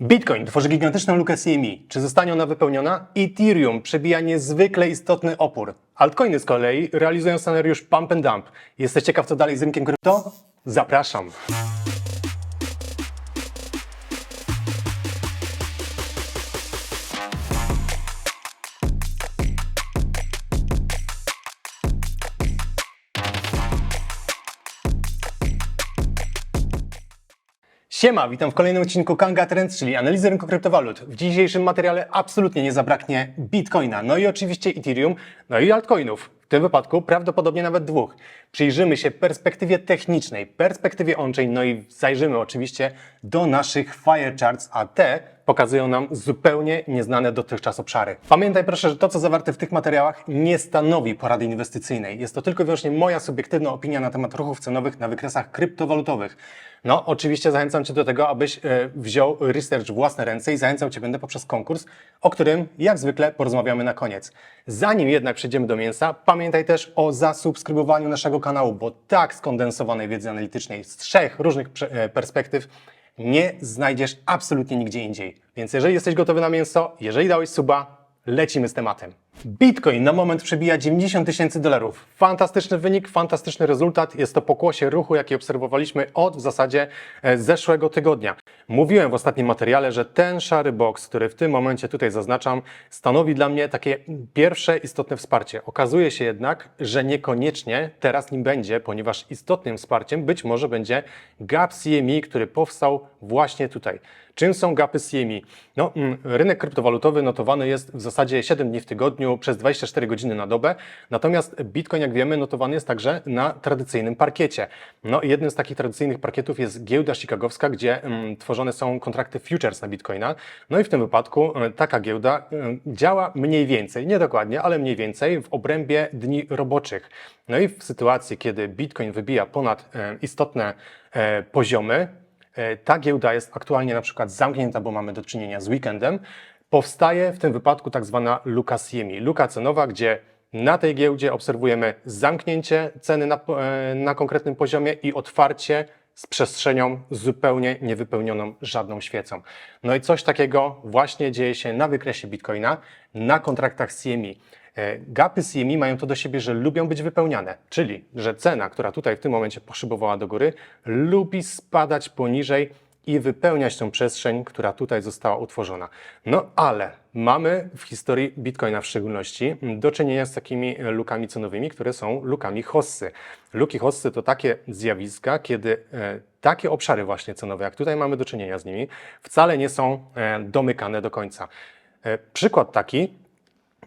Bitcoin tworzy gigantyczną lukę CME. Czy zostanie ona wypełniona? Ethereum przebija niezwykle istotny opór. Altcoiny z kolei realizują scenariusz pump and dump. Jesteś ciekaw, co dalej z rynkiem krypto? Zapraszam. Siema, witam w kolejnym odcinku Kanga Trends, czyli analizy rynku kryptowalut. W dzisiejszym materiale absolutnie nie zabraknie Bitcoina, no i oczywiście Ethereum, no i altcoinów. W tym wypadku prawdopodobnie nawet dwóch. Przyjrzymy się perspektywie technicznej, perspektywie on-chain, no i zajrzymy oczywiście do naszych fire charts, a te pokazują nam zupełnie nieznane dotychczas obszary. Pamiętaj proszę, że to, co zawarte w tych materiałach, nie stanowi porady inwestycyjnej. Jest to tylko i wyłącznie moja subiektywna opinia na temat ruchów cenowych na wykresach kryptowalutowych. No, oczywiście zachęcam Cię do tego, abyś e, wziął research w własne ręce i zachęcał Cię będę poprzez konkurs, o którym jak zwykle porozmawiamy na koniec. Zanim jednak przejdziemy do mięsa, pamiętaj też o zasubskrybowaniu naszego kanału, bo tak skondensowanej wiedzy analitycznej z trzech różnych e, perspektyw nie znajdziesz absolutnie nigdzie indziej. Więc jeżeli jesteś gotowy na mięso, jeżeli dałeś suba, lecimy z tematem. Bitcoin na moment przebija 90 tysięcy dolarów. Fantastyczny wynik, fantastyczny rezultat. Jest to pokłosie ruchu, jaki obserwowaliśmy od w zasadzie e, zeszłego tygodnia. Mówiłem w ostatnim materiale, że ten szary box, który w tym momencie tutaj zaznaczam, stanowi dla mnie takie pierwsze istotne wsparcie. Okazuje się jednak, że niekoniecznie teraz nim będzie, ponieważ istotnym wsparciem być może będzie gap CME, który powstał właśnie tutaj. Czym są gapy CME? No, mm, rynek kryptowalutowy notowany jest w zasadzie 7 dni w tygodniu przez 24 godziny na dobę, natomiast Bitcoin, jak wiemy, notowany jest także na tradycyjnym parkiecie. No i jednym z takich tradycyjnych parkietów jest giełda chicagowska, gdzie mm, tworzone są kontrakty futures na Bitcoina. No i w tym wypadku e, taka giełda e, działa mniej więcej, nie dokładnie, ale mniej więcej w obrębie dni roboczych. No i w sytuacji, kiedy Bitcoin wybija ponad e, istotne poziomy, ta giełda jest aktualnie na przykład zamknięta, bo mamy do czynienia z weekendem, powstaje w tym wypadku tak zwana luka CME, luka cenowa, gdzie na tej giełdzie obserwujemy zamknięcie ceny na, e, na konkretnym poziomie i otwarcie z przestrzenią zupełnie niewypełnioną żadną świecą. No i coś takiego właśnie dzieje się na wykresie Bitcoina, na kontraktach CME. E, Gapy CME mają to do siebie, że lubią być wypełniane, czyli że cena, która tutaj w tym momencie poszybowała do góry, lubi spadać poniżej i wypełniać tą przestrzeń, która tutaj została utworzona. No ale mamy w historii Bitcoina w szczególności do czynienia z takimi lukami cenowymi, które są lukami hossy. Luki hossy to takie zjawiska, kiedy e, takie obszary właśnie cenowe, jak tutaj mamy do czynienia z nimi, wcale nie są e, domykane do końca. Przykład taki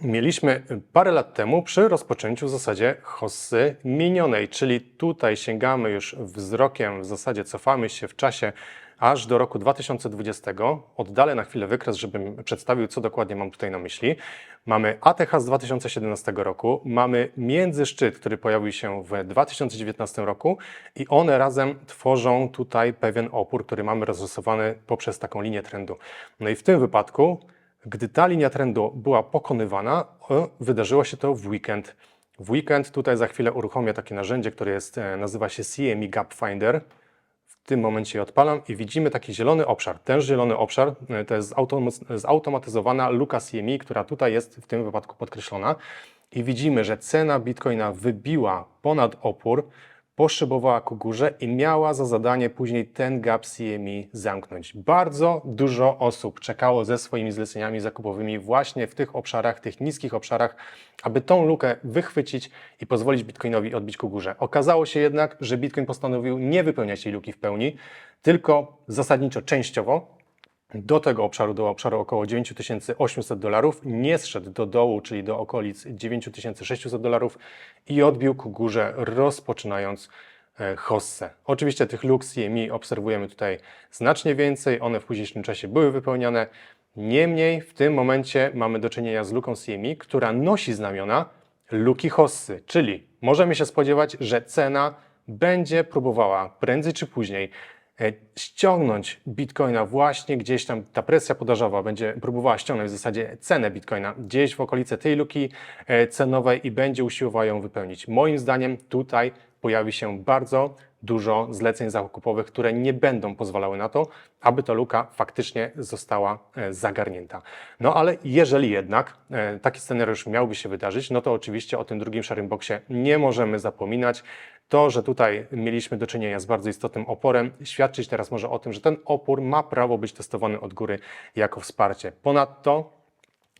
mieliśmy parę lat temu przy rozpoczęciu w zasadzie hossy minionej, czyli tutaj sięgamy już wzrokiem, w zasadzie cofamy się w czasie aż do roku 2020. Oddalę na chwilę wykres, żebym przedstawił, co dokładnie mam tutaj na myśli. Mamy ATH z 2017 roku, mamy międzyszczyt, który pojawił się w 2019 roku i one razem tworzą tutaj pewien opór, który mamy rozrysowany poprzez taką linię trendu. No i w tym wypadku gdy ta linia trendu była pokonywana, e, wydarzyło się to w weekend. W weekend tutaj za chwilę uruchomię takie narzędzie, które jest, e, nazywa się CME Gap Finder. W tym momencie je odpalam i widzimy taki zielony obszar. Ten zielony obszar e, to jest autom- zautomatyzowana luka CME, która tutaj jest w tym wypadku podkreślona. I widzimy, że cena Bitcoina wybiła ponad opór, poszybowała ku górze i miała za zadanie później ten gap CME zamknąć. Bardzo dużo osób czekało ze swoimi zleceniami zakupowymi właśnie w tych obszarach, tych niskich obszarach, aby tą lukę wychwycić i pozwolić Bitcoinowi odbić ku górze. Okazało się jednak, że Bitcoin postanowił nie wypełniać tej luki w pełni, tylko zasadniczo częściowo, do tego obszaru, do obszaru około 9800 dolarów, nie zszedł do dołu, czyli do okolic 9600 dolarów i odbił ku górze, rozpoczynając e, hossę. Oczywiście tych luk CME obserwujemy tutaj znacznie więcej, one w późniejszym czasie były wypełniane. Niemniej w tym momencie mamy do czynienia z luką CME, która nosi znamiona luki hossy, czyli możemy się spodziewać, że cena będzie próbowała prędzej czy później ściągnąć Bitcoina właśnie gdzieś tam, ta presja podażowa będzie próbowała ściągnąć w zasadzie cenę Bitcoina gdzieś w okolice tej luki e, cenowej i będzie usiłowała ją wypełnić. Moim zdaniem tutaj pojawi się bardzo dużo zleceń zakupowych, które nie będą pozwalały na to, aby ta luka faktycznie została e, zagarnięta. No ale jeżeli jednak e, taki scenariusz miałby się wydarzyć, no to oczywiście o tym drugim szarym boksie nie możemy zapominać. To, że tutaj mieliśmy do czynienia z bardzo istotnym oporem, świadczyć teraz może o tym, że ten opór ma prawo być testowany od góry jako wsparcie. Ponadto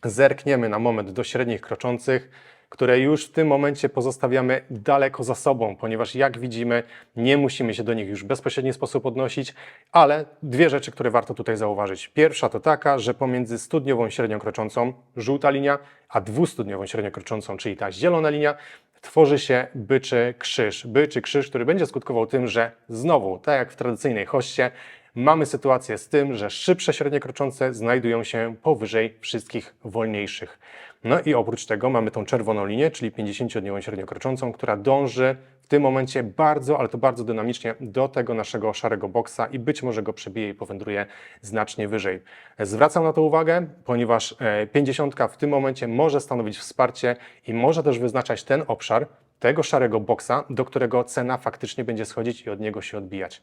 zerkniemy na moment do średnich kroczących, które już w tym momencie pozostawiamy daleko za sobą, ponieważ jak widzimy, nie musimy się do nich już w bezpośredni sposób odnosić, ale dwie rzeczy, które warto tutaj zauważyć. Pierwsza to taka, że pomiędzy studniową średnią kroczącą, żółta linia, a dwustudniową średnią kroczącą, czyli ta zielona linia, tworzy się byczy krzyż. Byczy krzyż, który będzie skutkował tym, że znowu, tak jak w tradycyjnej hoście, mamy sytuację z tym, że szybsze średnie kroczące znajdują się powyżej wszystkich wolniejszych. No i oprócz tego mamy tą czerwoną linię, czyli 50-dniową średnio kroczącą, która dąży w tym momencie bardzo, ale to bardzo dynamicznie do tego naszego szarego boksa i być może go przebije i powędruje znacznie wyżej. Zwracam na to uwagę, ponieważ e, 50 w tym momencie może stanowić wsparcie i może też wyznaczać ten obszar tego szarego boksa, do którego cena faktycznie będzie schodzić i od niego się odbijać.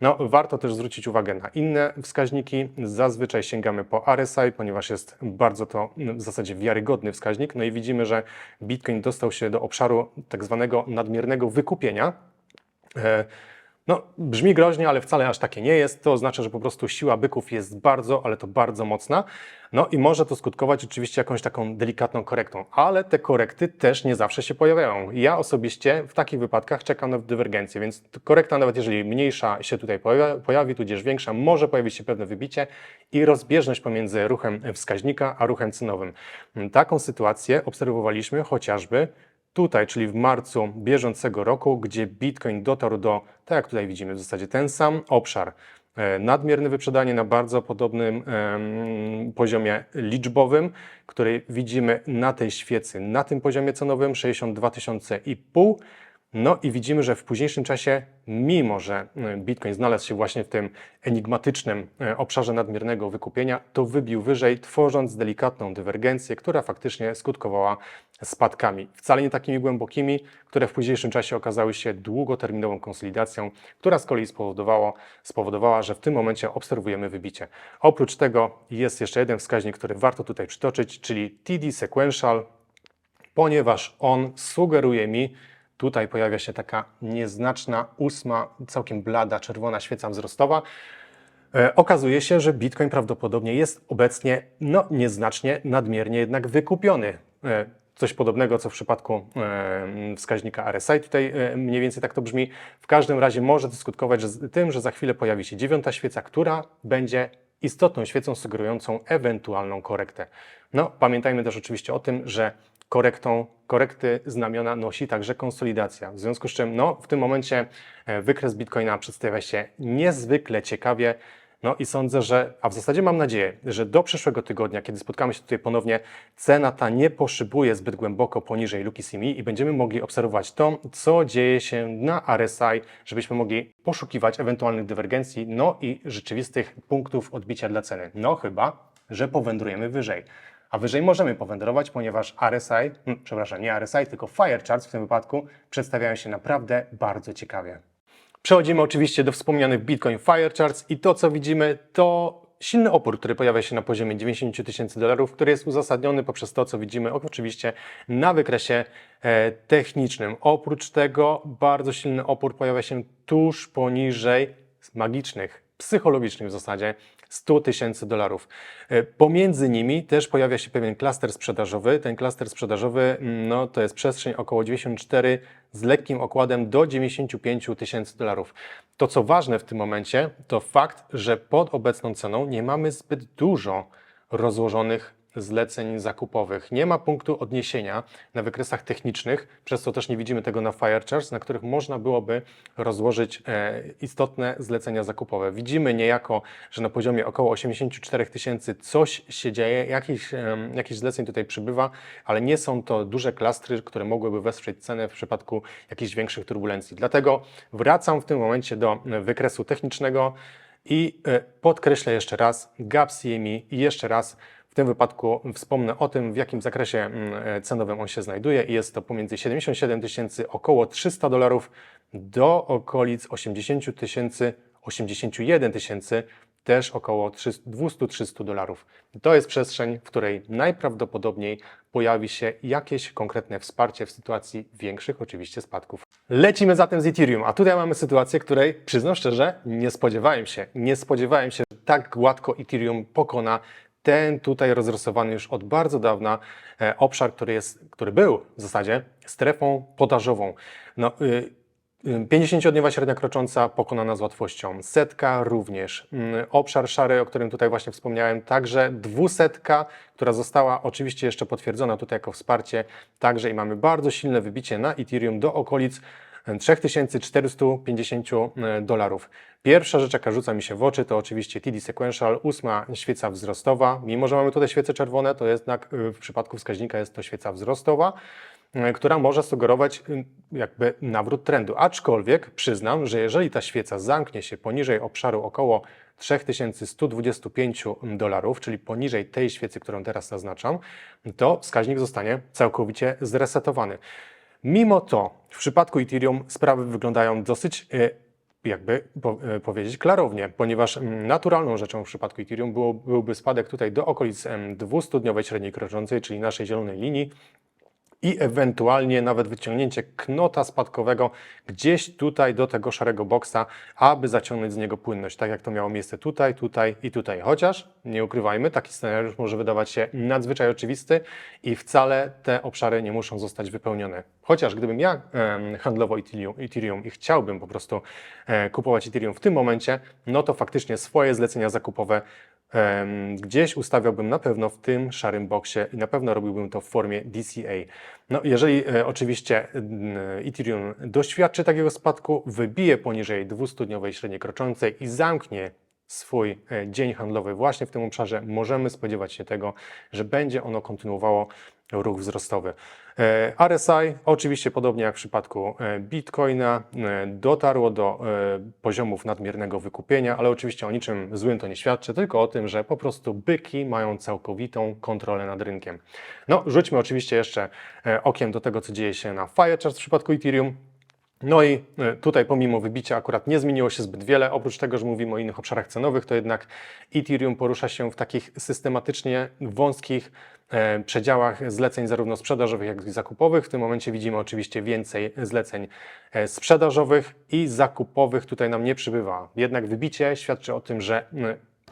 No, warto też zwrócić uwagę na inne wskaźniki. Zazwyczaj sięgamy po RSI, ponieważ jest bardzo to w zasadzie wiarygodny wskaźnik. No i widzimy, że Bitcoin dostał się do obszaru tak zwanego nadmiernego wykupienia. No, brzmi groźnie, ale wcale aż takie nie jest. To oznacza, że po prostu siła byków jest bardzo, ale to bardzo mocna. No i może to skutkować oczywiście jakąś taką delikatną korektą, ale te korekty też nie zawsze się pojawiają. Ja osobiście w takich wypadkach czekam na dywergencję, więc korekta, nawet jeżeli mniejsza się tutaj pojawia, pojawi, tudzież większa, może pojawić się pewne wybicie i rozbieżność pomiędzy ruchem wskaźnika a ruchem cenowym. Taką sytuację obserwowaliśmy chociażby tutaj, czyli w marcu bieżącego roku, gdzie Bitcoin dotarł do, tak jak tutaj widzimy, w zasadzie ten sam obszar. E, Nadmierne wyprzedanie na bardzo podobnym em, poziomie liczbowym, który widzimy na tej świecy, na tym poziomie cenowym 62 tysiące i pół. No i widzimy, że w późniejszym czasie, mimo że e, Bitcoin znalazł się właśnie w tym enigmatycznym e, obszarze nadmiernego wykupienia, to wybił wyżej, tworząc delikatną dywergencję, która faktycznie skutkowała spadkami. Wcale nie takimi głębokimi, które w późniejszym czasie okazały się długoterminową konsolidacją, która z kolei spowodowała, że w tym momencie obserwujemy wybicie. Oprócz tego jest jeszcze jeden wskaźnik, który warto tutaj przytoczyć, czyli TD Sequential, ponieważ on sugeruje mi, tutaj pojawia się taka nieznaczna ósma, całkiem blada, czerwona świeca wzrostowa. E, Okazuje się, że Bitcoin prawdopodobnie jest obecnie no, nieznacznie, nadmiernie jednak wykupiony. E, Coś podobnego, co w przypadku wskaźnika RSI, tutaj e, mniej więcej tak to brzmi. W każdym razie może to skutkować tym, że za chwilę pojawi się dziewiąta świeca, która będzie istotną świecą sugerującą ewentualną korektę. No, pamiętajmy też oczywiście o tym, że korektą, korekty znamiona nosi także konsolidacja. W związku z czym no, w tym momencie e, wykres Bitcoina przedstawia się niezwykle ciekawie. No i sądzę, że, a w zasadzie mam nadzieję, że do przyszłego tygodnia, kiedy spotkamy się tutaj ponownie, cena ta nie poszybuje zbyt głęboko poniżej luki CME i będziemy mogli obserwować to, co dzieje się na RSI, żebyśmy mogli poszukiwać ewentualnych dywergencji, no i rzeczywistych punktów odbicia dla ceny. No chyba, że powędrujemy wyżej. A wyżej możemy powędrować, ponieważ RSI, hmm, przepraszam, nie RSI, tylko Fire Charts w tym wypadku przedstawiają się naprawdę bardzo ciekawie. Przechodzimy oczywiście do wspomnianych Bitcoin Fire Charts i to, co widzimy, to silny opór, który pojawia się na poziomie 90 tysięcy dolarów, który jest uzasadniony poprzez to, co widzimy oczywiście na wykresie e, technicznym. Oprócz tego bardzo silny opór pojawia się tuż poniżej magicznych, psychologicznych w zasadzie 100 tysięcy dolarów. E, Pomiędzy nimi też pojawia się pewien klaster sprzedażowy. Ten klaster sprzedażowy mm, no, to jest przestrzeń około 94 z lekkim okładem do 95 tysięcy dolarów. To co ważne w tym momencie, to fakt, że pod obecną ceną nie mamy zbyt dużo rozłożonych zleceń zakupowych. Nie ma punktu odniesienia na wykresach technicznych, przez co też nie widzimy tego na Fire Charts, na których można byłoby rozłożyć e, istotne zlecenia zakupowe. Widzimy niejako, że na poziomie około 84 tysięcy coś się dzieje, jakiś, e, jakiś zleceń tutaj przybywa, ale nie są to duże klastry, które mogłyby wesprzeć cenę w przypadku jakichś większych turbulencji. Dlatego wracam w tym momencie do e, wykresu technicznego i podkreślę jeszcze raz gap CME i jeszcze raz tym wypadku wspomnę o tym, w jakim zakresie mm, e, cenowym on się znajduje i jest to pomiędzy 77 tysięcy, około 300 dolarów do okolic 80 tysięcy, 81 tysięcy, też około 200-300 dolarów. To jest przestrzeń, w której najprawdopodobniej pojawi się jakieś konkretne wsparcie w sytuacji większych oczywiście spadków. Lecimy zatem z Ethereum, a tutaj mamy sytuację, której przyznam szczerze, nie spodziewałem się. Nie spodziewałem się, że tak gładko Ethereum pokona ten tutaj rozrysowany już od bardzo dawna e, obszar, który, jest, który był w zasadzie strefą podażową. No, y, 50-dniowa średnia krocząca pokonana z łatwością. Setka również. Mm, Obszar szary, o którym tutaj właśnie wspomniałem, także dwusetka, która została oczywiście jeszcze potwierdzona tutaj jako wsparcie. Także i mamy bardzo silne wybicie na Ethereum do okolic 3450 dolarów. Pierwsza rzecz, jaka rzuca mi się w oczy, to oczywiście TD Sequential, ósma świeca wzrostowa. Mimo, że mamy tutaj świece czerwone, to jednak y, w przypadku wskaźnika jest to świeca wzrostowa y, która może sugerować jakby nawrót trendu. Aczkolwiek przyznam, że jeżeli ta świeca zamknie się poniżej obszaru około 3125 dolarów, czyli poniżej tej świecy, którą teraz zaznaczam, to wskaźnik zostanie całkowicie zresetowany. Mimo to w przypadku Ethereum sprawy wyglądają dosyć e, jakby e, powiedzieć klarownie, ponieważ mm, naturalną rzeczą w przypadku Ethereum było, byłby spadek tutaj do okolic em, 200-dniowej średniej kroczącej, czyli naszej zielonej linii, i ewentualnie nawet wyciągnięcie knota spadkowego gdzieś tutaj do tego szarego boksa, aby zaciągnąć z niego płynność, tak jak to miało miejsce tutaj, tutaj i tutaj. Chociaż nie ukrywajmy, taki scenariusz może wydawać się nadzwyczaj oczywisty i wcale te obszary nie muszą zostać wypełnione. Chociaż gdybym ja e, handlował Ethereum, Ethereum i chciałbym po prostu e, kupować Ethereum w tym momencie, no to faktycznie swoje zlecenia zakupowe gdzieś ustawiałbym na pewno w tym szarym boksie i na pewno robiłbym to w formie DCA. No, jeżeli e, oczywiście Ethereum doświadczy takiego spadku, wybije poniżej 200-dniowej średniej kroczącej i zamknie swój e, dzień handlowy właśnie w tym obszarze, możemy spodziewać się tego, że będzie ono kontynuowało ruch wzrostowy. E, RSI, oczywiście podobnie jak w przypadku e, Bitcoina, dotarło do poziomów nadmiernego wykupienia, ale oczywiście o niczym złym to nie świadczy, tylko o tym, że po prostu byki mają całkowitą kontrolę nad rynkiem. No, rzućmy oczywiście jeszcze okiem do tego, co dzieje się na Firecharts w przypadku Ethereum. No i e, tutaj pomimo wybicia akurat nie zmieniło się zbyt wiele, oprócz tego, że mówimy o innych obszarach cenowych, to jednak Ethereum porusza się w takich systematycznie wąskich e, przedziałach zleceń zarówno sprzedażowych, jak i zakupowych. W tym momencie widzimy oczywiście więcej zleceń e, sprzedażowych i zakupowych tutaj nam nie przybywa. Jednak wybicie świadczy o tym, że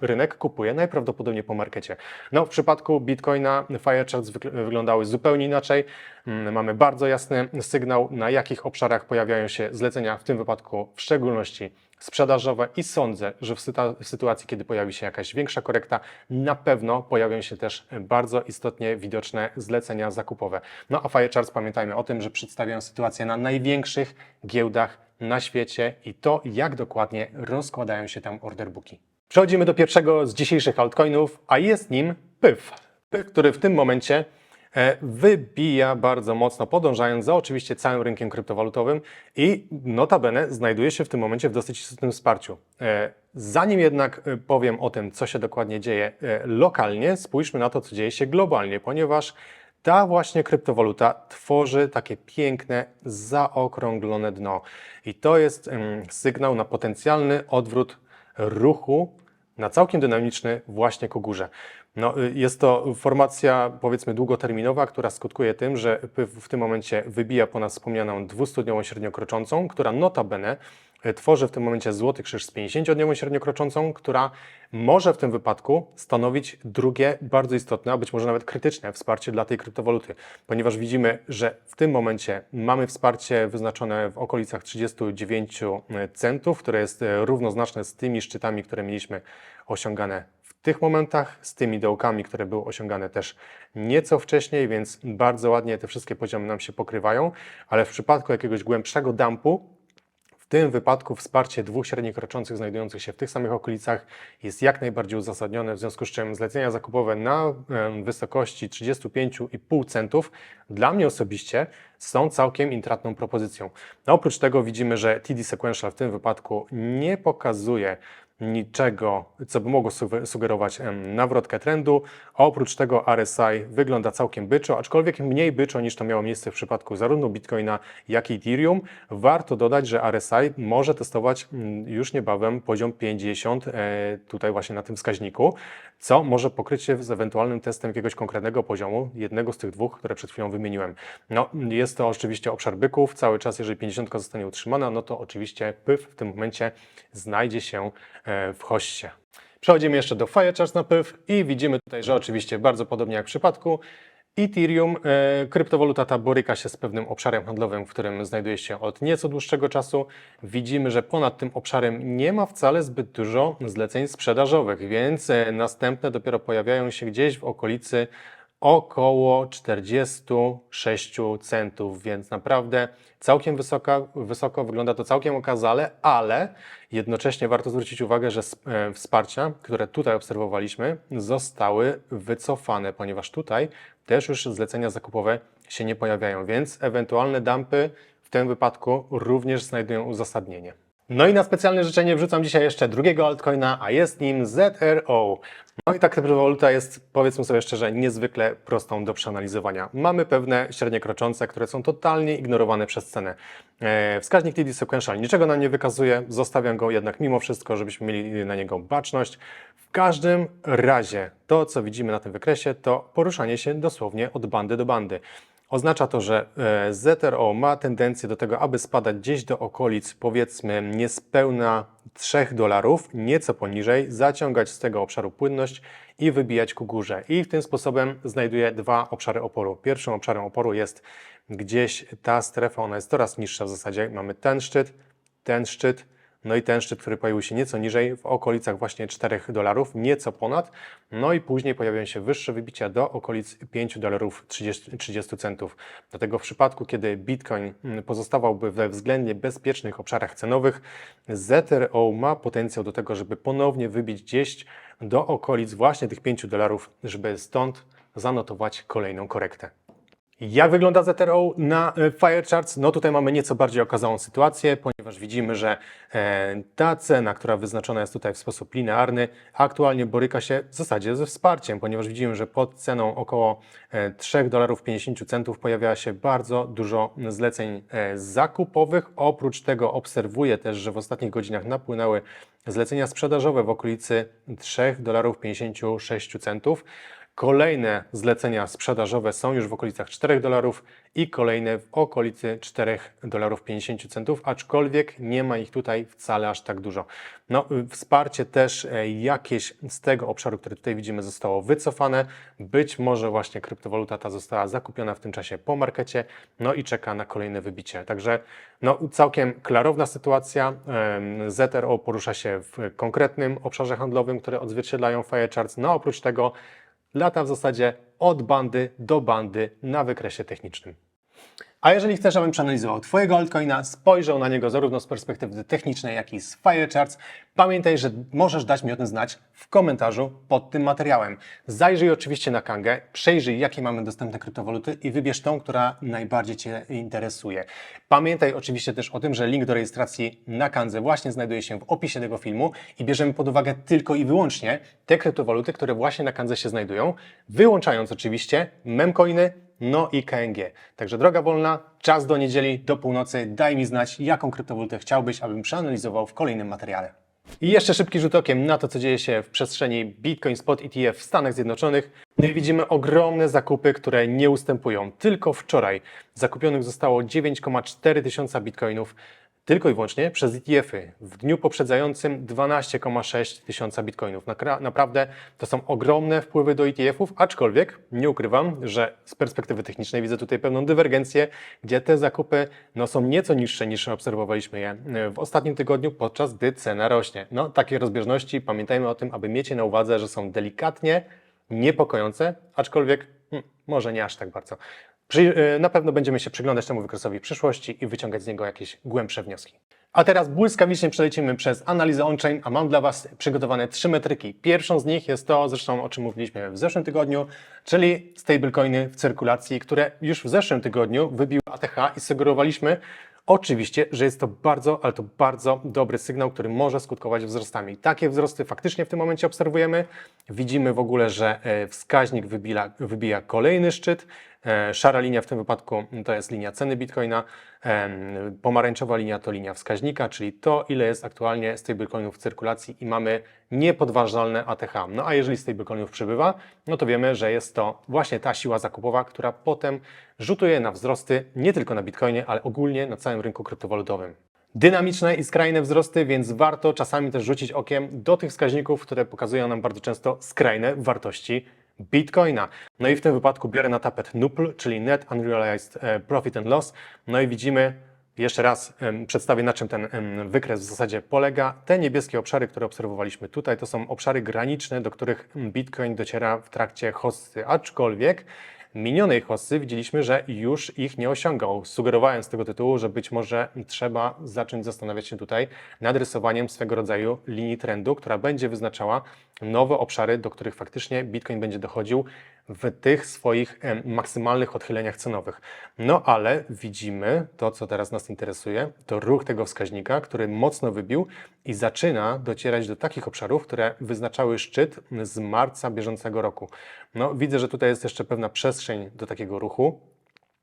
rynek kupuje najprawdopodobniej po markecie. No, w przypadku Bitcoina Firecharts wyglądały zupełnie inaczej. Mamy bardzo jasny sygnał, na jakich obszarach pojawiają się zlecenia, w tym wypadku w szczególności sprzedażowe i sądzę, że w, w sytuacji, kiedy pojawi się jakaś większa korekta, na pewno pojawią się też bardzo istotnie widoczne zlecenia zakupowe. No a Firecharts pamiętajmy o tym, że przedstawiają sytuację na największych giełdach na świecie i to, jak dokładnie rozkładają się tam orderbooki. Przechodzimy do pierwszego z dzisiejszych altcoinów, a jest nim PYF. PYF, który w tym momencie wybija bardzo mocno, podążając za oczywiście całym rynkiem kryptowalutowym i notabene znajduje się w tym momencie w dosyć istotnym wsparciu. E, zanim jednak e, powiem o tym, co się dokładnie dzieje lokalnie, spójrzmy na to, co dzieje się globalnie, ponieważ ta właśnie kryptowaluta tworzy takie piękne, zaokrąglone dno. I to jest sygnał na potencjalny odwrót ruchu na całkiem dynamiczny właśnie ku górze. No, y, jest to formacja powiedzmy długoterminowa, która skutkuje tym, że w tym momencie wybija ponad wspomnianą 200-dniową średnią kroczącą, która notabene y, tworzy w tym momencie złoty krzyż z 50-dniową średnią kroczącą, która może w tym wypadku stanowić drugie bardzo istotne, a być może nawet krytyczne wsparcie dla tej kryptowaluty, ponieważ widzimy, że w tym momencie mamy wsparcie wyznaczone w okolicach 39 centów, które jest równoznaczne z tymi szczytami, które mieliśmy osiągane tych momentach, z tymi dołkami, które były osiągane też nieco wcześniej, więc bardzo ładnie te wszystkie poziomy nam się pokrywają, ale w przypadku jakiegoś głębszego dumpu, w tym wypadku wsparcie dwóch średnich kroczących znajdujących się w tych samych okolicach jest jak najbardziej uzasadnione, w związku z czym zlecenia zakupowe na wysokości 35,5 centów dla mnie osobiście są całkiem intratną propozycją. No, oprócz tego widzimy, że TD Sequential w tym wypadku nie pokazuje niczego, co by mogło suge- sugerować nawrotkę trendu. Oprócz tego RSI wygląda całkiem byczo, aczkolwiek mniej byczo niż to miało miejsce w przypadku zarówno Bitcoina, jak i Ethereum. Warto dodać, że RSI może testować mm, już niebawem poziom 50 e, tutaj właśnie na tym wskaźniku, co może pokryć się z ewentualnym testem jakiegoś konkretnego poziomu, jednego z tych dwóch, które przed chwilą wymieniłem. No, jest to oczywiście obszar byków. Cały czas, jeżeli 50 zostanie utrzymana, no to oczywiście pyw w tym momencie znajdzie się w hoście. Przechodzimy jeszcze do Firecharts na i widzimy tutaj, że oczywiście bardzo podobnie jak w przypadku Ethereum, e, kryptowaluta ta boryka się z pewnym obszarem handlowym, w którym znajduje się od nieco dłuższego czasu. Widzimy, że ponad tym obszarem nie ma wcale zbyt dużo zleceń sprzedażowych, więc e, następne dopiero pojawiają się gdzieś w okolicy około 46 centów, więc naprawdę całkiem wysoka, wysoko, wygląda to całkiem okazale, ale jednocześnie warto zwrócić uwagę, że e, wsparcia, które tutaj obserwowaliśmy, zostały wycofane, ponieważ tutaj też już zlecenia zakupowe się nie pojawiają, więc ewentualne dumpy w tym wypadku również znajdują uzasadnienie. No i na specjalne życzenie wrzucam dzisiaj jeszcze drugiego altcoina, a jest nim ZRO. No i ta kryptowaluta jest, powiedzmy sobie szczerze, niezwykle prostą do przeanalizowania. Mamy pewne średnie kroczące, które są totalnie ignorowane przez cenę. E, wskaźnik TD Sequential niczego nam nie wykazuje, zostawiam go jednak mimo wszystko, żebyśmy mieli na niego baczność. W każdym razie to, co widzimy na tym wykresie, to poruszanie się dosłownie od bandy do bandy. Oznacza to, że e, ZRO ma tendencję do tego, aby spadać gdzieś do okolic, powiedzmy, niespełna 3 dolarów, nieco poniżej, zaciągać z tego obszaru płynność i wybijać ku górze. I tym sposobem znajduje dwa obszary oporu. Pierwszym obszarem oporu jest gdzieś ta strefa, ona jest coraz niższa w zasadzie. Mamy ten szczyt, ten szczyt, no i ten szczyt, który pojawił się nieco niżej, w okolicach właśnie 4 dolarów, nieco ponad. No i później pojawiają się wyższe wybicia do okolic 5 dolarów 30, 30 centów. Dlatego w przypadku, kiedy Bitcoin mm, pozostawałby we względnie bezpiecznych obszarach cenowych, ZRO ma potencjał do tego, żeby ponownie wybić gdzieś do okolic właśnie tych 5 dolarów, żeby stąd zanotować kolejną korektę. Jak wygląda ZRO na e, Firecharts? No tutaj mamy nieco bardziej okazałą sytuację, ponieważ widzimy, że e, ta cena, która wyznaczona jest tutaj w sposób linearny, aktualnie boryka się w zasadzie ze wsparciem, ponieważ widzimy, że pod ceną około e, 3 dolarów 50 centów pojawia się bardzo dużo zleceń e, zakupowych. Oprócz tego obserwuję też, że w ostatnich godzinach napłynęły zlecenia sprzedażowe w okolicy 3 dolarów 56 centów. Kolejne zlecenia sprzedażowe są już w okolicach 4 dolarów i kolejne w okolicy 4 dolarów 50 centów, aczkolwiek nie ma ich tutaj wcale aż tak dużo. No, wsparcie też e, jakieś z tego obszaru, który tutaj widzimy, zostało wycofane. Być może właśnie kryptowaluta ta została zakupiona w tym czasie po markecie, no i czeka na kolejne wybicie. Także no, całkiem klarowna sytuacja. ZRO porusza się w konkretnym obszarze handlowym, które odzwierciedlają Firecharts. No oprócz tego lata w zasadzie od bandy do bandy na wykresie technicznym. A jeżeli chcesz, abym przeanalizował Twojego altcoina, spojrzał na niego zarówno z perspektywy technicznej, jak i z Firecharts, pamiętaj, że możesz dać mi o tym znać w komentarzu pod tym materiałem. Zajrzyj oczywiście na Kangę, przejrzyj, jakie mamy dostępne kryptowaluty i wybierz tą, która najbardziej Cię interesuje. Pamiętaj oczywiście też o tym, że link do rejestracji na Kandze właśnie znajduje się w opisie tego filmu i bierzemy pod uwagę tylko i wyłącznie te kryptowaluty, które właśnie na Kandze się znajdują, wyłączając oczywiście memcoiny, no i KNG. Także droga wolna, czas do niedzieli, do północy. Daj mi znać, jaką kryptowalutę chciałbyś, abym przeanalizował w kolejnym materiale. I jeszcze szybki rzut okiem na to, co dzieje się w przestrzeni Bitcoin Spot ETF w Stanach Zjednoczonych. No i widzimy ogromne zakupy, które nie ustępują. Tylko wczoraj zakupionych zostało 9,4 tysiąca bitcoinów tylko i wyłącznie przez ETF-y. W dniu poprzedzającym 12,6 tysiąca bitcoinów. Naprawdę to są ogromne wpływy do ETF-ów, aczkolwiek nie ukrywam, że z perspektywy technicznej widzę tutaj pewną dywergencję, gdzie te zakupy no, są nieco niższe niż obserwowaliśmy je e, w ostatnim tygodniu, podczas gdy cena rośnie. No, takie rozbieżności, pamiętajmy o tym, aby mieć je na uwadze, że są delikatnie niepokojące, aczkolwiek hmm, może nie aż tak bardzo. Y, na pewno będziemy się przyglądać temu wykresowi w przyszłości i wyciągać z niego jakieś głębsze wnioski. A teraz błyskawicznie przelecimy przez analizę on-chain, a mam dla Was przygotowane trzy metryki. Pierwszą z nich jest to, zresztą o czym mówiliśmy w zeszłym tygodniu, czyli stablecoiny w cyrkulacji, które już w zeszłym tygodniu wybiły ATH i sugerowaliśmy Oczywiście, że jest to bardzo, ale to bardzo dobry sygnał, który może skutkować wzrostami. Takie wzrosty faktycznie w tym momencie obserwujemy. Widzimy w ogóle, że e, wskaźnik wybila, wybija kolejny szczyt. E, Szara linia w tym wypadku to jest linia ceny Bitcoina, em, pomarańczowa linia to linia wskaźnika, czyli to, ile jest aktualnie stablecoinów w cyrkulacji i mamy niepodważalne ATH. No a jeżeli stablecoinów przybywa, no to wiemy, że jest to właśnie ta siła zakupowa, która potem rzutuje na wzrosty nie tylko na Bitcoinie, ale ogólnie na całym rynku kryptowalutowym. Dynamiczne i skrajne wzrosty, więc warto czasami też rzucić okiem do tych wskaźników, które pokazują nam bardzo często skrajne wartości Bitcoina. No i w tym wypadku biorę na tapet NUPL, czyli Net Unrealized e, Profit and Loss. No i widzimy, jeszcze raz przedstawię na czym ten wykres w zasadzie polega. Te niebieskie obszary, które obserwowaliśmy tutaj, to są obszary graniczne, do których Bitcoin dociera w trakcie hossy, aczkolwiek minionej hossy widzieliśmy, że już ich nie osiągał, sugerowałem z tego tytułu, że być może trzeba zacząć zastanawiać się tutaj nad rysowaniem swego rodzaju linii trendu, która będzie wyznaczała nowe obszary, do których faktycznie Bitcoin będzie dochodził w tych swoich maksymalnych odchyleniach cenowych. No ale widzimy to, co teraz nas interesuje, to ruch tego wskaźnika, który mocno wybił i zaczyna docierać do takich obszarów, które wyznaczały szczyt z marca bieżącego roku. No, widzę, że tutaj jest jeszcze pewna przestrzeń do takiego ruchu.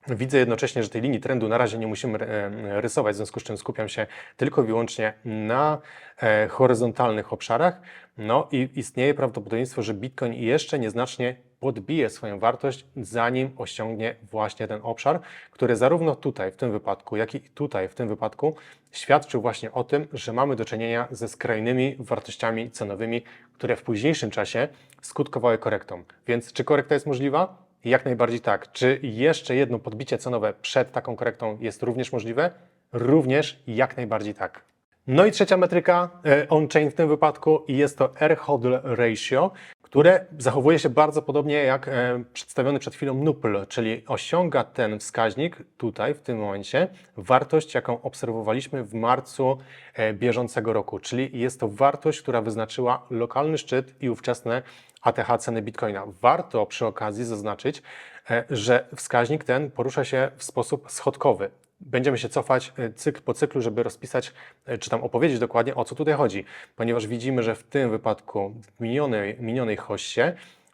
Widzę jednocześnie, że tej linii trendu na razie nie musimy e, rysować, w związku z czym skupiam się tylko i wyłącznie na e, horyzontalnych obszarach. No i istnieje prawdopodobieństwo, że Bitcoin jeszcze nieznacznie podbije swoją wartość, zanim osiągnie właśnie ten obszar, który zarówno tutaj w tym wypadku, jak i tutaj w tym wypadku świadczył właśnie o tym, że mamy do czynienia ze skrajnymi wartościami cenowymi, które w późniejszym czasie skutkowały korektą. Więc czy korekta jest możliwa? Jak najbardziej tak. Czy jeszcze jedno podbicie cenowe przed taką korektą jest również możliwe? Również jak najbardziej tak. No i trzecia metryka e, on-chain w tym wypadku jest to R-hodl ratio, które zachowuje się bardzo podobnie jak e, przedstawiony przed chwilą NUPL, czyli osiąga ten wskaźnik tutaj w tym momencie wartość, jaką obserwowaliśmy w marcu e, bieżącego roku, czyli jest to wartość, która wyznaczyła lokalny szczyt i ówczesne ATH ceny Bitcoina. Warto przy okazji zaznaczyć, e, że wskaźnik ten porusza się w sposób schodkowy. Będziemy się cofać e, cykl po cyklu, żeby rozpisać, e, czy tam opowiedzieć dokładnie o co tutaj chodzi, ponieważ widzimy, że w tym wypadku w minionej, minionej hossie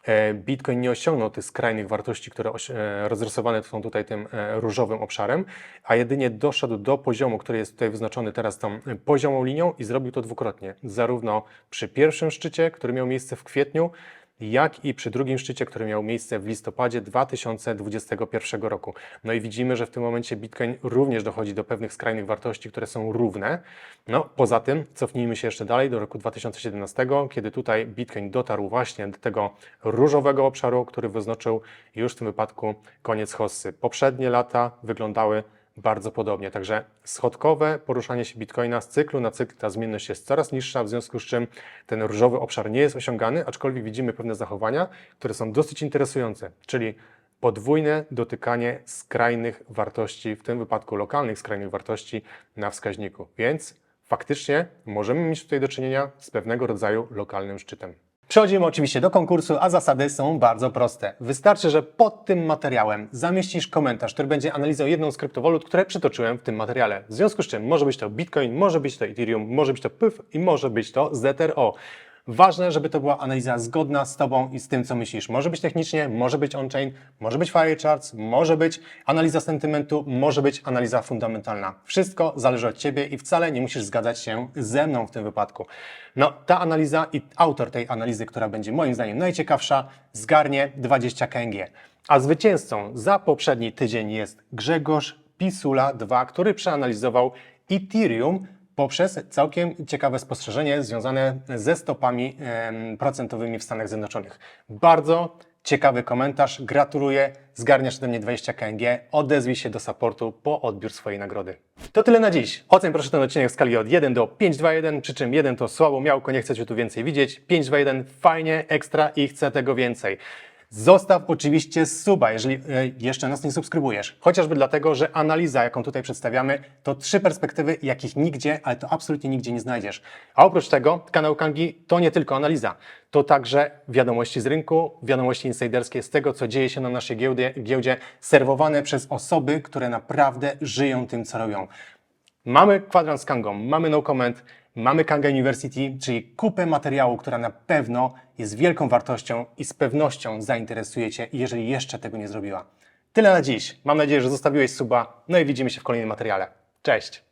e, Bitcoin nie osiągnął tych skrajnych wartości, które rozrysowane są tutaj tym różowym obszarem, a jedynie doszedł do poziomu, który jest tutaj wyznaczony teraz tą poziomą linią i zrobił to dwukrotnie. Zarówno przy pierwszym szczycie, który miał miejsce w kwietniu, jak i przy drugim szczycie, który miał miejsce w listopadzie 2021 roku. No i widzimy, że w tym momencie Bitcoin również dochodzi do pewnych skrajnych wartości, które są równe. No, poza tym cofnijmy się jeszcze dalej do roku 2017, kiedy tutaj Bitcoin dotarł właśnie do tego różowego obszaru, który wyznaczył już w tym wypadku koniec hossy. Poprzednie lata wyglądały bardzo podobnie. Także schodkowe poruszanie się Bitcoina z cyklu na cykl, ta zmienność jest coraz niższa, w związku z czym ten różowy obszar nie jest osiągany, aczkolwiek widzimy pewne zachowania, które są dosyć interesujące, czyli podwójne dotykanie skrajnych wartości, w tym wypadku lokalnych skrajnych wartości na wskaźniku. Więc faktycznie możemy mieć tutaj do czynienia z pewnego rodzaju lokalnym szczytem. Przechodzimy oczywiście do konkursu, a zasady są bardzo proste. Wystarczy, że pod tym materiałem zamieścisz komentarz, który będzie analizą jedną z kryptowalut, które przytoczyłem w tym materiale. W związku z czym może być to Bitcoin, może być to Ethereum, może być to PYF i może być to ZRO. Ważne, żeby to była analiza zgodna z Tobą i z tym, co myślisz. Może być technicznie, może być on-chain, może być fire charts, może być analiza sentymentu, może być analiza fundamentalna. Wszystko zależy od Ciebie i wcale nie musisz zgadzać się ze mną w tym wypadku. No, ta analiza i autor tej analizy, która będzie moim zdaniem najciekawsza, zgarnie 20 KNG. A zwycięzcą za poprzedni tydzień jest Grzegorz Pisula 2, który przeanalizował Ethereum poprzez całkiem ciekawe spostrzeżenie związane ze stopami procentowymi w Stanach Zjednoczonych. Bardzo ciekawy komentarz, gratuluję, zgarniasz ode mnie 20 KNG, odezwij się do supportu po odbiór swojej nagrody. To tyle na dziś. Oceń proszę ten odcinek w skali od 1 do 521, przy czym 1 to słabo miałko, nie chcę Cię tu więcej widzieć, 521 fajnie, ekstra i chcę tego więcej. Zostaw oczywiście suba, jeżeli e, jeszcze nas nie subskrybujesz. Chociażby dlatego, że analiza, jaką tutaj przedstawiamy, to trzy perspektywy, jakich nigdzie, ale to absolutnie nigdzie nie znajdziesz. A oprócz tego, kanał Kangi to nie tylko analiza, to także wiadomości z rynku, wiadomości insiderskie z tego, co dzieje się na naszej giełdzie, giełdzie serwowane przez osoby, które naprawdę żyją tym, co robią. Mamy kwadrans z Kangą, mamy no comment, mamy Kanga University, czyli kupę materiału, która na pewno jest wielką wartością i z pewnością zainteresuje Cię, jeżeli jeszcze tego nie zrobiła. Tyle na dziś. Mam nadzieję, że zostawiłeś suba, no i widzimy się w kolejnym materiale. Cześć!